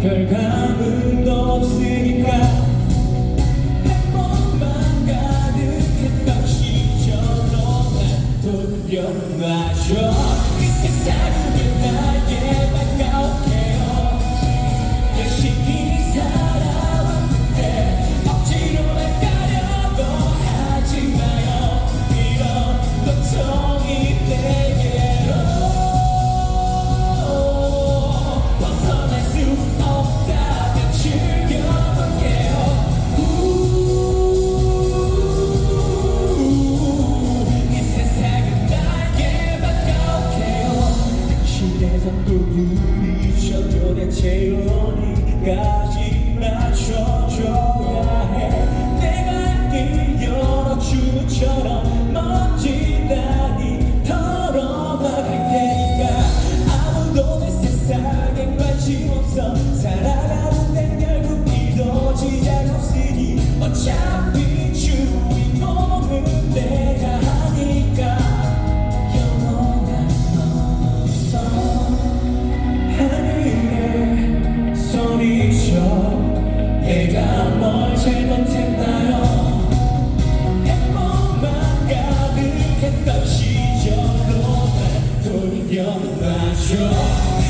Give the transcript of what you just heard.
결과물. 속도 부리셔 도대체 어디까지 주